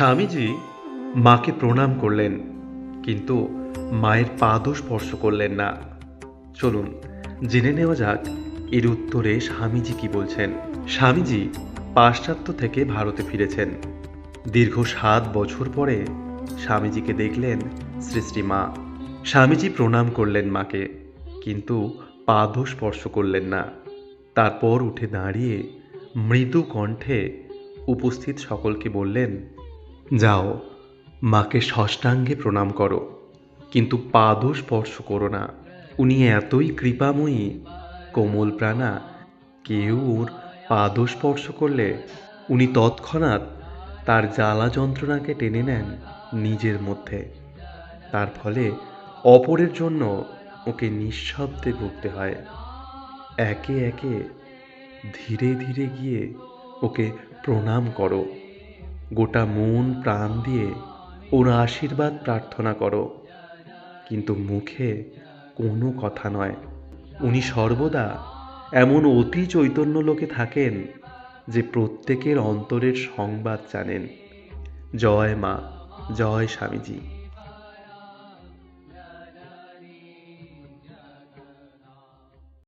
স্বামীজি মাকে প্রণাম করলেন, কিন্তু মায়ের পাদও স্পর্শ করলেন না। চলুন, জেনে নেওয়া যাক এর উত্তরে স্বামীজি কি বলছেন। স্বামীজি পাশ্চাত্য থেকে ভারতে ফিরেছেন। দীর্ঘ সাত বছর পরে স্বামীজিকে দেখলেন শ্রী শ্রী মা। স্বামীজি প্রণাম করলেন মাকে, কিন্তু পাদও স্পর্শ করলেন না। তারপর উঠে দাঁড়িয়ে মৃদু কণ্ঠে উপস্থিত সকলকে বললেন যাও, মাকে ষষ্ঠাঙ্গে প্রণাম করো, কিন্তু পাদও স্পর্শ করো না। উনি এতই কৃপাময়ী, কোমল প্রাণা, কেউ ওর পাদও স্পর্শ করলে উনি তৎক্ষণাৎ তার জ্বালা যন্ত্রণাকে টেনে নেন নিজের মধ্যে। তার ফলে অপরের জন্য ওকে নিঃশব্দে ভুগতে হয়। একে একে ধীরে ধীরে গিয়ে ওকে প্রণাম করো। গোটা মন, প্রাণ দিয়ে ওর আশীর্বাদ প্রার্থনা করো। কিন্তু মুখে কোনো কথা নয়। উনি সর্বদা এমন অতি চৈতন্য লোকে থাকেন যে প্রত্যেকের অন্তরের সংবাদ জানেন। জয় মা, জয় স্বামীজি।